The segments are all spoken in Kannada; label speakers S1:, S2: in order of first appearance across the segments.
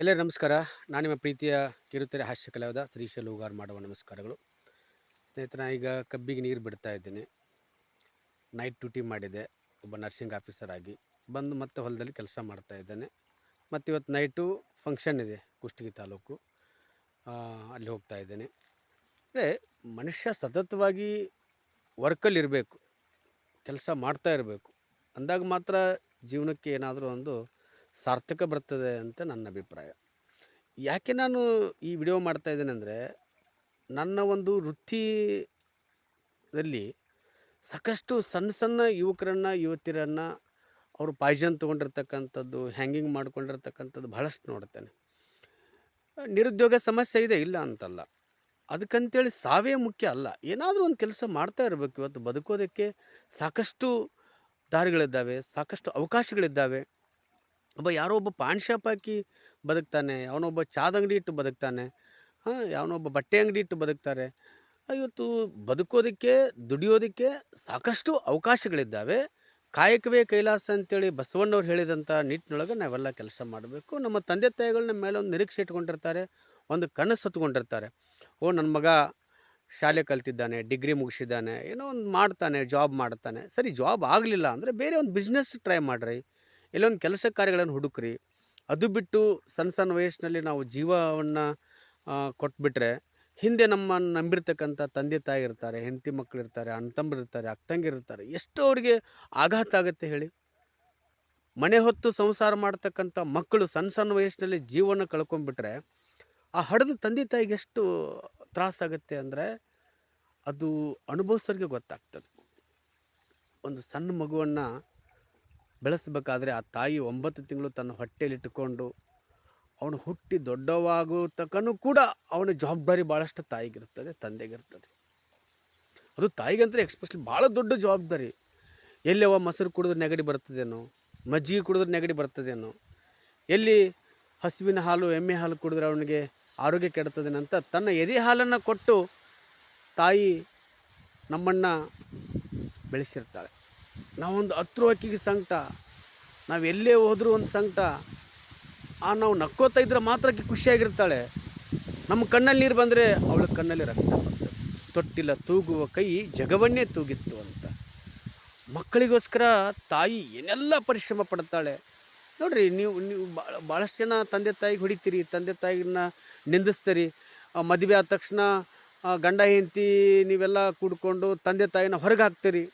S1: ಎಲ್ಲರಿಗೂ ನಮಸ್ಕಾರ. ನಾನು ನಿಮ್ಮ ಪ್ರೀತಿಯ ಕಿರುತೆರೆ ಹಾಸ್ಯ ಕಲಾವಿದ ಶ್ರೀಶೈಲ್ ಹೂಗಾರ್ ಮಾಡುವ ನಮಸ್ಕಾರಗಳು. ಸ್ನೇಹಿತನ ಈಗ ಕಬ್ಬಿಗೆ ನೀರು ಬಿಡ್ತಾ ಇದ್ದೀನಿ. ನೈಟ್ ಡ್ಯೂಟಿ ಮಾಡಿದೆ. ಒಬ್ಬ ನರ್ಸಿಂಗ್ ಆಫೀಸರ್ ಆಗಿ. ಬಂದು ಮತ್ತೆ ಹೊಲದಲ್ಲಿ ಕೆಲಸ ಮಾಡ್ತಾ ಇದ್ದೇನೆ. ಮತ್ತು ಇವತ್ತು ನೈಟು ಫಂಕ್ಷನ್ ಇದೆ ಕುಷ್ಟಗಿ ತಾಲೂಕು. ಅಲ್ಲಿ ಹೋಗ್ತಾ ಇದ್ದೇನೆ. ಅಂದರೆ ಮನುಷ್ಯ ಸತತವಾಗಿ ವರ್ಕಲ್ಲಿ ಇರಬೇಕು. ಕೆಲಸ ಮಾಡ್ತಾ ಇರಬೇಕು. ಅಂದಾಗ ಮಾತ್ರ ಜೀವನಕ್ಕೆ ಏನಾದರೂ ಒಂದು ಸಾರ್ಥಕ ಬರ್ತದೆ ಅಂತ ನನ್ನ ಅಭಿಪ್ರಾಯ. ಯಾಕೆ ನಾನು ಈ ವಿಡಿಯೋ ಮಾಡ್ತಾ ಇದ್ದೇನೆ ಅಂದರೆ, ನನ್ನ ಒಂದು ವೃತ್ತಿಯಲ್ಲಿ ಸಾಕಷ್ಟು ಸಣ್ಣ ಸಣ್ಣ ಯುವಕರನ್ನು, ಯುವತಿಯರನ್ನು ಅವರು ಪಾಯ್ಜನ್ ತೊಗೊಂಡಿರ್ತಕ್ಕಂಥದ್ದು ಹ್ಯಾಂಗಿಂಗ್ ಮಾಡ್ಕೊಂಡಿರ್ತಕ್ಕಂಥದ್ದು ಬಹಳಷ್ಟು ನೋಡ್ತೇನೆ. ನಿರುದ್ಯೋಗ ಸಮಸ್ಯೆ ಇದೆ, ಇಲ್ಲ ಅಂತಲ್ಲ. ಅದಕ್ಕಂತೇಳಿ ಸಾವೇ ಮುಖ್ಯ ಅಲ್ಲ. ಏನಾದರೂ ಒಂದು ಕೆಲಸ ಮಾಡ್ತಾ ಇರಬೇಕು. ಇವತ್ತು ಬದುಕೋದಕ್ಕೆ ಸಾಕಷ್ಟು ದಾರಿಗಳಿದ್ದಾವೆ, ಸಾಕಷ್ಟು ಅವಕಾಶಗಳಿದ್ದಾವೆ. ಒಬ್ಬ ಯಾರೋ ಒಬ್ಬ ಪಾನ್ ಶಾಪ್ ಹಾಕಿ ಬದುಕ್ತಾನೆ, ಅವನೊಬ್ಬ ಚಾದ ಅಂಗಡಿ ಇಟ್ಟು ಬದುಕ್ತಾನೆ, ಹಾಂ, ಯಾವನೊಬ್ಬ ಬಟ್ಟೆ ಅಂಗಡಿ ಇಟ್ಟು ಬದುಕ್ತಾರೆ. ಇವತ್ತು ಬದುಕೋದಕ್ಕೆ, ದುಡಿಯೋದಕ್ಕೆ ಸಾಕಷ್ಟು ಅವಕಾಶಗಳಿದ್ದಾವೆ. ಕಾಯಕವೇ ಕೈಲಾಸ ಅಂತೇಳಿ ಬಸವಣ್ಣವ್ರು ಹೇಳಿದಂಥ ನಿಟ್ಟಿನೊಳಗೆ ನಾವೆಲ್ಲ ಕೆಲಸ ಮಾಡಬೇಕು. ನಮ್ಮ ತಂದೆ ತಾಯಿಗಳು ನಮ್ಮ ಮೇಲೆ ಒಂದು ನಿರೀಕ್ಷೆ ಇಟ್ಕೊಂಡಿರ್ತಾರೆ, ಒಂದು ಕನಸು ಹೊತ್ಕೊಂಡಿರ್ತಾರೆ. ಓ ನನ್ನ ಮಗ ಶಾಲೆ ಕಲ್ತಿದ್ದಾನೆ, ಡಿಗ್ರಿ ಮುಗಿಸಿದ್ದಾನೆ, ಏನೋ ಒಂದು ಮಾಡ್ತಾನೆ, ಜಾಬ್ ಮಾಡ್ತಾನೆ. ಸರಿ, ಜಾಬ್ ಆಗಲಿಲ್ಲ ಅಂದರೆ ಬೇರೆ ಒಂದು ಬಿಸ್ನೆಸ್ ಟ್ರೈ ಮಾಡಿರಿ. ಇಲ್ಲೊಂದು ಕೆಲಸ ಕಾರ್ಯಗಳನ್ನು ಹುಡುಕ್ರಿ. ಅದು ಬಿಟ್ಟು ಸಣ್ಣ ಸಣ್ಣ ವಯಸ್ಸಿನಲ್ಲಿ ನಾವು ಜೀವವನ್ನು ಕೊಟ್ಬಿಟ್ರೆ ಹಿಂದೆ ನಮ್ಮನ್ನು ನಂಬಿರ್ತಕ್ಕಂಥ ತಂದೆ ತಾಯಿ ಇರ್ತಾರೆ, ಹೆಂಡತಿ ಮಕ್ಕಳು ಇರ್ತಾರೆ ಅಣ್ಣ ಅಕ್ಕಂಗಿ ಇರ್ತಾರೆ, ಎಷ್ಟು ಅವ್ರಿಗೆ ಆಘಾತ ಆಗುತ್ತೆ ಹೇಳಿ. ಮನೆ ಹೊತ್ತು ಸಂಸಾರ ಮಾಡ್ತಕ್ಕಂಥ ಮಕ್ಕಳು ಸಣ್ಣ ಸಣ್ಣ ವಯಸ್ಸಿನಲ್ಲಿ ಜೀವನ ಕಳ್ಕೊಂಡ್ಬಿಟ್ರೆ ಆ ಹಡದ ತಂದೆ ತಾಯಿಗೆ ಎಷ್ಟು ತ್ರಾಸಾಗುತ್ತೆ ಅಂದರೆ ಅದು ಅನುಭವಿಸೋರಿಗೆ ಗೊತ್ತಾಗ್ತದೆ. ಒಂದು ಸಣ್ಣ ಮಗುವನ್ನು ಬೆಳೆಸಬೇಕಾದ್ರೆ ಆ ತಾಯಿ ಒಂಬತ್ತು ತಿಂಗಳು ತನ್ನ ಹೊಟ್ಟೆಯಲ್ಲಿಟ್ಟುಕೊಂಡು ಅವನು ಹುಟ್ಟಿ ದೊಡ್ಡವಾಗೋ ತನಕನೂ ಕೂಡ ಅವನ ಜವಾಬ್ದಾರಿ ಭಾಳಷ್ಟು ತಾಯಿಗಿರ್ತದೆ ತಂದೆಗಿರ್ತದೆ ಅದು ತಾಯಿಗಂತಲೇ ಎಕ್ಸ್ಪೆಷಲಿ ಭಾಳ ದೊಡ್ಡ ಜವಾಬ್ದಾರಿ. ಎಲ್ಲಿ ಅವ ಮೊಸರು ಕುಡಿದ್ರೆ ನೆಗಡಿ ಬರ್ತದೇನೋ ಮಜ್ಜಿಗೆ ಕುಡಿದ್ರೆ ನೆಗಡಿ ಬರ್ತದೇನೋ ಎಲ್ಲಿ ಹಸುವಿನ ಹಾಲು, ಎಮ್ಮೆ ಹಾಲು ಕುಡಿದ್ರೆ ಅವನಿಗೆ ಆರೋಗ್ಯ ಕೆಡ್ತದೇನಂತ ತನ್ನ ಎದೆ ಹಾಲನ್ನು ಕೊಟ್ಟು ತಾಯಿ ನಮ್ಮನ್ನು ಬೆಳೆಸಿರ್ತಾಳೆ. ನಾವೊಂದು ಹತ್ತು ಅಕ್ಕಿಗೆ ಸಂಕಟ, ನಾವು ಎಲ್ಲೇ ಹೋದರೂ ಒಂದು ಸಂಕಟ. ಆ ನಾವು ನಕ್ಕೋತಾ ಇದ್ರೆ ಮಾತ್ರ ಖುಷಿಯಾಗಿರ್ತಾಳೆ. ನಮ್ಮ ಕಣ್ಣಲ್ಲಿ ನೀರು ಬಂದರೆ ಅವಳ ಕಣ್ಣಲ್ಲಿ ರಕ್ತ ಬಂತು. ತೊಟ್ಟಿಲ್ಲ ತೂಗುವ ಕೈ ಜಗವನ್ನೇ ತೂಗಿತ್ತು ಅಂತ. ಮಕ್ಕಳಿಗೋಸ್ಕರ ತಾಯಿ ಏನೆಲ್ಲ ಪರಿಶ್ರಮ ಪಡ್ತಾಳೆ. ನೋಡ್ರಿ, ನೀವು ನೀವು ಭಾಳ ಭಾಳಷ್ಟು ಜನ ತಂದೆ ತಾಯಿಗೆ ಹೊಡಿತೀರಿ, ತಂದೆ ತಾಯಿನ ನಿಂದಿಸ್ತೀರಿ. ಮದುವೆ ಆದ ತಕ್ಷಣ ಗಂಡ ಹೆಂಡತಿ ನೀವೆಲ್ಲ ಕೂಡ್ಕೊಂಡು ತಂದೆ ತಾಯಿನ ಹೊರಗೆ ಹಾಕ್ತೀರಿ.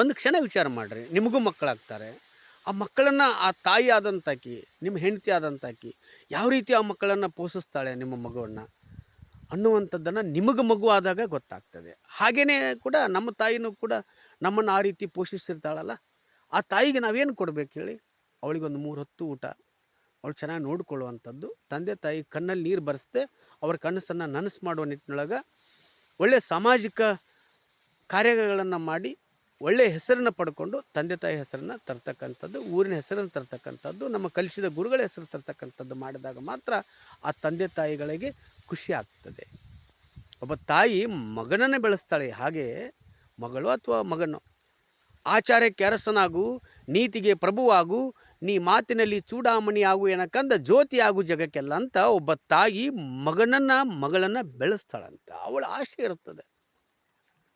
S1: ಒಂದು ಕ್ಷಣ ವಿಚಾರ ಮಾಡಿರಿ. ನಿಮಗೂ ಮಕ್ಕಳಾಗ್ತಾರೆ. ಆ ಮಕ್ಕಳನ್ನು, ಆ ತಾಯಿ ಆದಂತಾಕಿ, ನಿಮ್ಮ ಹೆಂಡತಿ ಆದಂತಾಕಿ, ಯಾವ ರೀತಿ ಆ ಮಕ್ಕಳನ್ನು ಪೋಷಿಸ್ತಾಳೆ ನಿಮ್ಮ ಮಗುವನ್ನು ಅನ್ನುವಂಥದ್ದನ್ನು ನಿಮಗೆ ಮಗು ಆದಾಗ ಗೊತ್ತಾಗ್ತದೆ. ಹಾಗೆಯೇ ಕೂಡ ನಮ್ಮ ತಾಯಿನೂ ಕೂಡ ನಮ್ಮನ್ನು ಆ ರೀತಿ ಪೋಷಿಸಿರ್ತಾಳಲ್ಲ ಆ ತಾಯಿಗೆ ನಾವೇನು ಕೊಡಬೇಕು ಹೇಳಿ? ಅವಳಿಗೊಂದು ಮೂರು ಹೊತ್ತು ಊಟ. ಅವಳು ಚೆನ್ನಾಗಿ ನೋಡಿಕೊಳ್ಳುವಂಥದ್ದು. ತಂದೆ, ತಾಯಿ ಕಣ್ಣಲ್ಲಿ ನೀರು ಬರೆಸ್ದೆ, ಅವ್ರ ಕನಸನ್ನು ನನಸು ಮಾಡುವ ನಿಟ್ಟಿನೊಳಗೆ ಒಳ್ಳೆಯ ಸಾಮಾಜಿಕ ಕಾರ್ಯಗಳನ್ನು ಮಾಡಿ ಒಳ್ಳೆಯ ಹೆಸರನ್ನು ಪಡ್ಕೊಂಡು ತಂದೆ ತಾಯಿ ಹೆಸರನ್ನು ತರ್ತಕ್ಕಂಥದ್ದು, ಊರಿನ ಹೆಸರನ್ನು ತರ್ತಕ್ಕಂಥದ್ದು, ನಮ್ಮ ಕಲಿಸಿದ ಗುರುಗಳ ಹೆಸರು ತರ್ತಕ್ಕಂಥದ್ದು ಮಾಡಿದಾಗ ಮಾತ್ರ ಆ ತಂದೆ ತಾಯಿಗಳಿಗೆ ಖುಷಿ ಆಗ್ತದೆ. ಒಬ್ಬ ತಾಯಿ ಮಗನನ್ನೇ ಬೆಳೆಸ್ತಾಳೆ, ಹಾಗೆ ಮಗಳು ಅಥವಾ ಮಗನು. ಆಚಾರ್ಯಕ್ಕೆ ಅರಸನಾಗು, ನೀತಿಗೆ ಪ್ರಭುವಾಗು, ನೀ ಮಾತಿನಲ್ಲಿ ಚೂಡಾಮಣಿ ಆಗು ಏನಕ್ಕಂದ ಜ್ಯೋತಿ ಆಗು ಜಗಕ್ಕೆಲ್ಲ ಅಂತ ಒಬ್ಬ ತಾಯಿ ಮಗನನ್ನು ಮಗಳನ್ನು ಬೆಳೆಸ್ತಾಳಂತ. ಅವಳ ಆಶೆ ಇರ್ತದೆ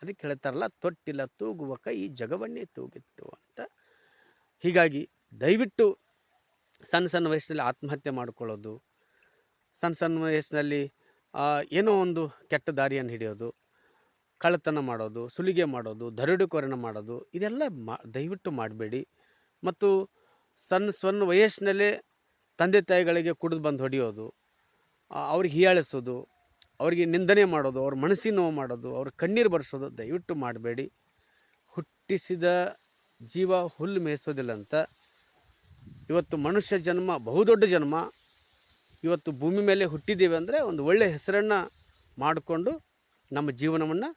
S1: ಅದಕ್ಕೆ ಹೇಳ್ತಾರಲ್ಲ ತೊಟ್ಟಿಲ್ಲ ತೂಗುವ ಕೈ ಜಗವನ್ನೇ ತೂಗಿತ್ತು ಅಂತ. ಹೀಗಾಗಿ ದಯವಿಟ್ಟು ಸಣ್ಣ ಸಣ್ಣ ವಯಸ್ಸಿನಲ್ಲಿ ಆತ್ಮಹತ್ಯೆ ಮಾಡಿಕೊಳ್ಳೋದು, ಸಣ್ಣ ಸಣ್ಣ ವಯಸ್ಸಿನಲ್ಲಿ ಏನೋ ಒಂದು ಕೆಟ್ಟ ದಾರಿಯನ್ನು ಹಿಡಿಯೋದು, ಕಳ್ಳತನ ಮಾಡೋದು, ಸುಲಿಗೆ ಮಾಡೋದು, ದರೋಡೆಕೋರನ ಮಾಡೋದು, ಇದೆಲ್ಲ ಮಾ, ದಯವಿಟ್ಟು ಮಾಡಬೇಡಿ. ಮತ್ತು ಸಣ್ಣ ಸಣ್ಣ ವಯಸ್ಸಿನಲ್ಲೇ ತಂದೆ ತಾಯಿಗಳಿಗೆ ಕುಡಿದು ಬಂದು ಹೊಡೆಯೋದು ಅವ್ರಿಗೆ ಹೀಯಾಳಿಸೋದು ಅವರಿಗೆ ನಿಂದನೆ ಮಾಡೋದು, ಅವ್ರ ಮನಸ್ಸಿನ ನೋವು ಮಾಡೋದು, ಅವ್ರ ಕಣ್ಣೀರು ಬರ್ಸೋದು ದಯವಿಟ್ಟು ಮಾಡಬೇಡಿ. ಹುಟ್ಟಿಸಿದ ಜೀವ ಹುಲ್ಲು ಮೇಯಿಸೋದಿಲ್ಲ ಅಂತ. ಇವತ್ತು ಮನುಷ್ಯ ಜನ್ಮ ಬಹುದೊಡ್ಡ ಜನ್ಮ. ಇವತ್ತು ಭೂಮಿ ಮೇಲೆ ಹುಟ್ಟಿದ್ದೀವಿ ಅಂದರೆ ಒಂದು ಒಳ್ಳೆಯ ಹೆಸರನ್ನು ಮಾಡಿಕೊಂಡು ನಮ್ಮ ಜೀವನವನ್ನು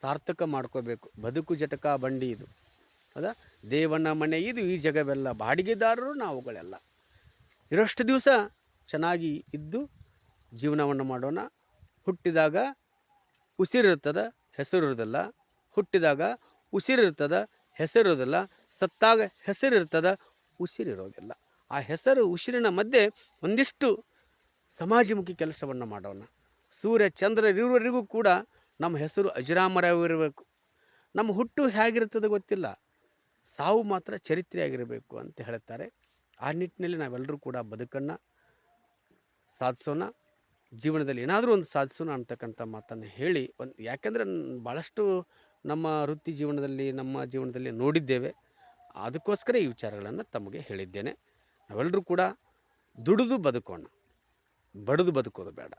S1: ಸಾರ್ಥಕ ಮಾಡ್ಕೋಬೇಕು. ಬದುಕು ಜಟಕ ಬಂಡಿ ಇದು. ಹೌದಾ ದೇವನ ಮನೆ ಇದು, ಈ ಜಗವೆಲ್ಲ. ಬಾಡಿಗೆದಾರರು ನಾವುಗಳೆಲ್ಲ. ಇರೋಷ್ಟು ದಿವಸ ಚೆನ್ನಾಗಿ ಇದ್ದು ಜೀವನವನ್ನು ಮಾಡೋಣ. ಹುಟ್ಟಿದಾಗ ಉಸಿರಿರ್ತದ ಹೆಸರಿರೋದಿಲ್ಲ ಹುಟ್ಟಿದಾಗ ಉಸಿರಿರ್ತದ ಹೆಸರಿರೋದಿಲ್ಲ ಸತ್ತಾಗ ಹೆಸರಿರ್ತದ ಉಸಿರಿರೋದಿಲ್ಲ ಆ ಹೆಸರು ಉಸಿರಿನ ಮಧ್ಯೆ ಒಂದಿಷ್ಟು ಸಮಾಜಮುಖಿ ಕೆಲಸವನ್ನು ಮಾಡೋಣ. ಸೂರ್ಯ, ಚಂದ್ರ ಚಂದ್ರರಿರುವವರೆಗೂ ಕೂಡ ನಮ್ಮ ಹೆಸರು ಅಜರಾಮರವಿರಬೇಕು ನಮ್ಮ ಹುಟ್ಟು ಹೇಗಿರ್ತದೆ ಗೊತ್ತಿಲ್ಲ. ಸಾವು ಮಾತ್ರ ಚರಿತ್ರೆಯಾಗಿರಬೇಕು ಅಂತ ಹೇಳ್ತಾರೆ. ಆ ನಿಟ್ಟಿನಲ್ಲಿ ನಾವೆಲ್ಲರೂ ಕೂಡ ಬದುಕನ್ನು ಸಾಧಿಸೋಣ. ಜೀವನದಲ್ಲಿ ಏನಾದರೂ ಒಂದು ಸಾಧಿಸೋಣ ಅಂತಕ್ಕಂಥ ಮಾತನ್ನು ಹೇಳಿ, ಒಂದು ಯಾಕೆಂದರೆ ಭಾಳಷ್ಟು ನಮ್ಮ ವೃತ್ತಿ ಜೀವನದಲ್ಲಿ, ನಮ್ಮ ಜೀವನದಲ್ಲಿ ನೋಡಿದ್ದೇವೆ. ಅದಕ್ಕೋಸ್ಕರ ಈ ವಿಚಾರಗಳನ್ನು ತಮಗೆ ಹೇಳಿದ್ದೇನೆ. ನಾವೆಲ್ಲರೂ ಕೂಡ ದುಡಿದು ಬದುಕೋಣ. ಬಡಿದು ಬದುಕೋದು ಬೇಡ.